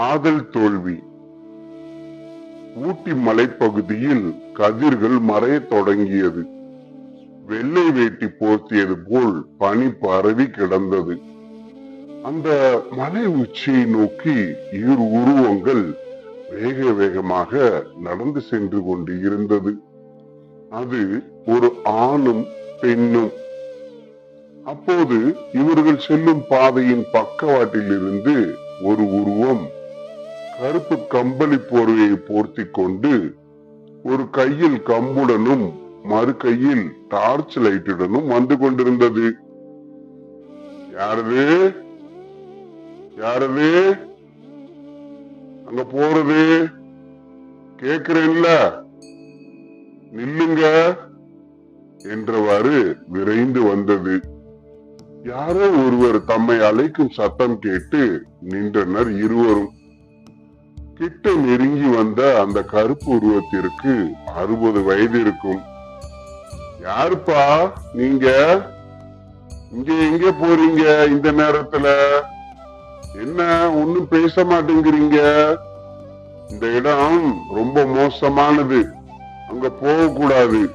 காதல் தோல்வி. ஊட்டி மலைப்பகுதியில் கதிர்கள் மறைய தொடங்கியது. வெள்ளை வேட்டி போர்த்தியது போல் பனி பரவி கிடந்தது. அந்த மலை உச்சியை நோக்கி இரு உருவங்கள் வேக வேகமாக நடந்து சென்று கொண்டு இருந்தது அது ஒரு ஆணும் பெண்ணும். அப்போது இவர்கள் செல்லும் பாதையின் பக்கவாட்டில் இருந்து ஒரு உருவம் கருப்பு கம்பளி போர்வையை போர்த்தி கொண்டு ஒரு கையில் கம்புடனும் மறு கையில் டார்ச் லைட்டுடனும் வந்து கொண்டிருந்தது. யாரது? யாரது? அங்க போறது? கேக்குறேன்ல. நில்லுங்க என்றவாறு விரைந்து வந்தது. யாரோ ஒருவர் தம்மை அழைக்கும் சத்தம் கேட்டு நின்றனர் இருவரும். கிட்ட நெருங்கி வந்த அந்த கருப்பு உருவத்திற்கு அறுபது வயது இருக்கும். யாருப்பா நீங்க? இங்க எங்க போறீங்க இந்த நேரத்துல? என்ன ஒண்ணும் பேச மாட்டேங்கிறீங்க? இந்த இடம் ரொம்ப மோசமானது. அங்க போக கூடாது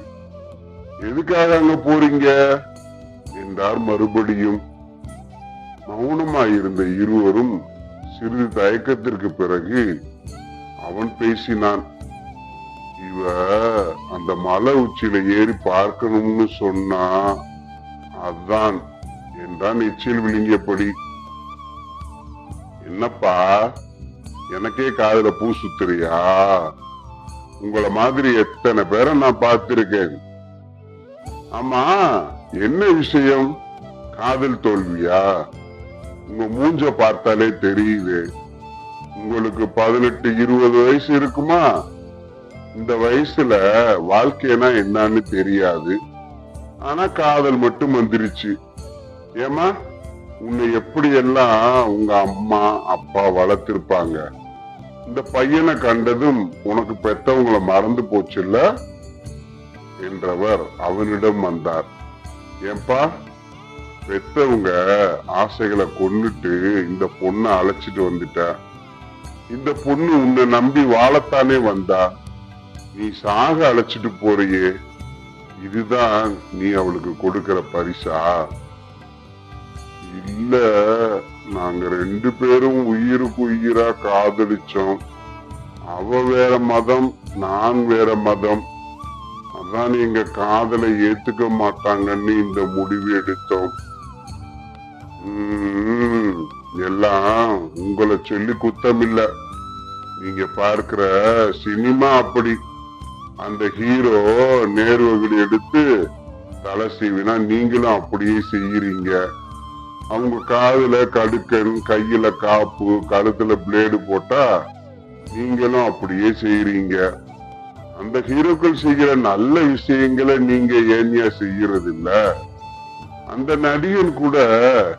எதுக்காக அங்க போறீங்க? என்றார் மறுபடியும். மௌனமாயிருந்த இருவரும் சிறிது தயக்கத்திற்கு பிறகு அவன் பேசினான். இவ அந்த மலை உச்சியில ஏறி பார்க்கணும்னு சொன்னா அதான் என்றான் எச்சில் விழுங்கியபடி. என்னப்பா எனக்கே காதல பூ சுத்துறியா? உங்கள மாதிரி எத்தனை பேரை நான் பார்த்திருக்கேன்? ஆமா என்ன விஷயம்? காதல் தோல்வியா? உங்க மூஞ்ச பார்த்தாலே தெரியுது. உங்களுக்கு பதினெட்டு இருபது வயசு இருக்குமா? இந்த வயசுல வாழ்க்கைனா என்னன்னு தெரியாது. ஆனா காதல் மட்டும் வந்துருச்சு. ஏமா உன்னை எப்படி எல்லாம் உங்க அம்மா அப்பா வளர்த்திருப்பாங்க? இந்த பையனை கண்டதும் உனக்கு பெத்தவங்களை மறந்து போச்சுல்ல? என்றவர் அவனிடம் வந்தார். ஏன்பா? பெத்தவங்க ஆசைகளை கொன்னுட்டு இந்த பொண்ணை அழைச்சிட்டு வந்துட்டா. இந்த பொண்ணு உன்னை நம்பி வாழத்தானே வந்தா? நீ சாக அழைச்சிட்டு போறியே. இதுதான் நீ அவளுக்கு கொடுக்கிற பரிசா? இல்ல நாங்க ரெண்டு பேரும் உயிருக்கு உயிரா காதலிச்சோம். அவ வேற மதம் நான் வேற மதம். அதான் எங்க காதலை ஏத்துக்க மாட்டாங்கன்னு இந்த முடிவு எடுத்தோம். உம், எல்லாம் உங்களை சொல்லி குத்தம் இல்ல நீங்க பார்க்கிற சினிமா அப்படி. அந்த ஹீரோ நேர்வகுடி எடுத்து தலை செய்வினா நீங்களும் அப்படியே செய்யறீங்க. அவங்க காதுல கடுக்கன் கையில காப்பு கழுத்துல பிளேடு போட்டா நீங்களும் அப்படியே செய்யறீங்க. அந்த ஹீரோக்கள் செய்கிற நல்ல விஷயங்களை நீங்க ஏனியா செய்யறது இல்லை அந்த நடிகன் கூட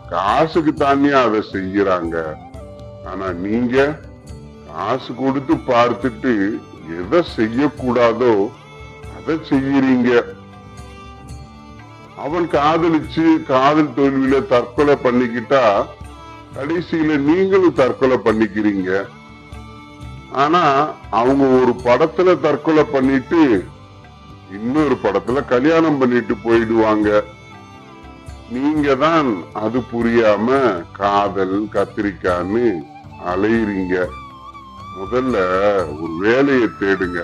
காசுக்கு தானே அதை செய்யறாங்க ஆனா நீங்க காசு கொடுத்து பார்த்துட்டு எதை செய்யக்கூடாதோ அதை செய்யறீங்க. அவன் காதலிச்சு காதல் தோல்வியில தற்கொலை பண்ணிக்கிட்டா கடைசியில நீங்களும் தற்கொலை பண்ணிக்கிறீங்க. ஆனா அவங்க ஒரு படத்துல தற்கொலை பண்ணிட்டு இன்னொரு படத்துல கல்யாணம் பண்ணிட்டு போயிடுவாங்க. நீங்க தான் அது புரியாம காதல் கத்திரிக்கான்னு அலையுறீங்க. முதல்ல ஒரு வேலையை தேடுங்க.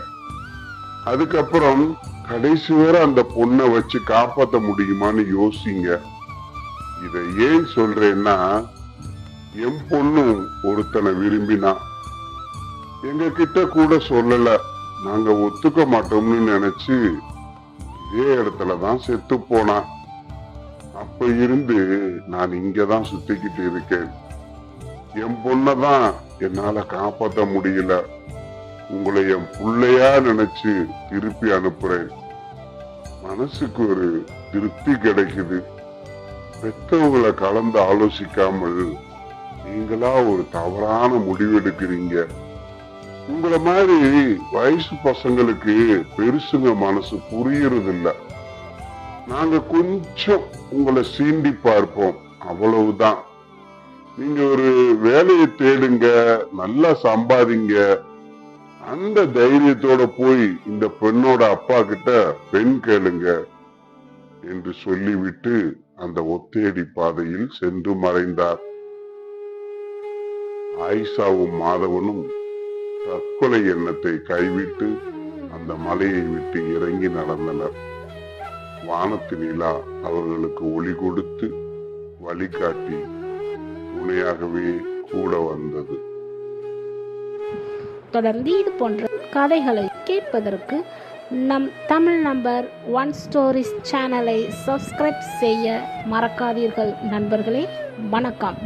அதுக்கப்புறம் கடைசி வரை அந்த பொண்ணை வச்சு காப்பாத்த முடியுமான்னு யோசிங்க. இத ஏன் சொல்றேன்னா என் பொண்ணும் ஒருத்தனை விரும்பினா. எங்க கிட்ட கூட சொல்லல. நாங்க ஒத்துக்க மாட்டோம்னு நினைச்சு இதே இடத்துலதான் செத்து போனா. அப்ப இருந்து நான் இங்கதான் சுத்திக்கிட்டு இருக்கேன். என் பொண்ணதான் என்னால காப்பாத்த முடியல. உங்களை என் புள்ளையா நினைச்சு திருப்பி அனுப்புறேன். மனசுக்கு ஒரு திருப்தி கிடைக்குது. பெத்தவங்களை கலந்து ஆலோசிக்காமல் நீங்களா ஒரு தவறான முடிவு எடுக்கிறீங்க உங்கள மாதிரி வயசு பசங்களுக்கு பெருசுங்க மனசு புரியறது இல்ல நாங்க கொஞ்சம் உங்களை சீண்டி பார்ப்போம். அவ்வளவுதான். நீங்க ஒரு வேலையை தேடுங்க நல்லா சம்பாதிங்க. அந்த தைரியத்தோட போய் இந்த பெண்ணோட அப்பா கிட்ட பெண் கேளுங்க என்று சொல்லிவிட்டு அந்த ஒத்தேடி பாதையில் சென்று மறைந்தார். ஆயிஷாவும் மாதவனும் தற்கொலை எண்ணத்தை கைவிட்டு அந்த மலையை விட்டு இறங்கி நடந்தனர். வானத்து நிலா அவர்களுக்கு ஒளி கொடுத்து வழிகாட்டி துணையாகவே கூட வந்தது. தொடர்ந்து இது போன்ற கதைகளை கேட்பதற்கு நம் தமிழ் நம்பர் ஒன் ஸ்டோரிஸ் சேனலை சப்ஸ்கிரைப் செய்ய மறக்காதீர்கள் நண்பர்களே. வணக்கம்.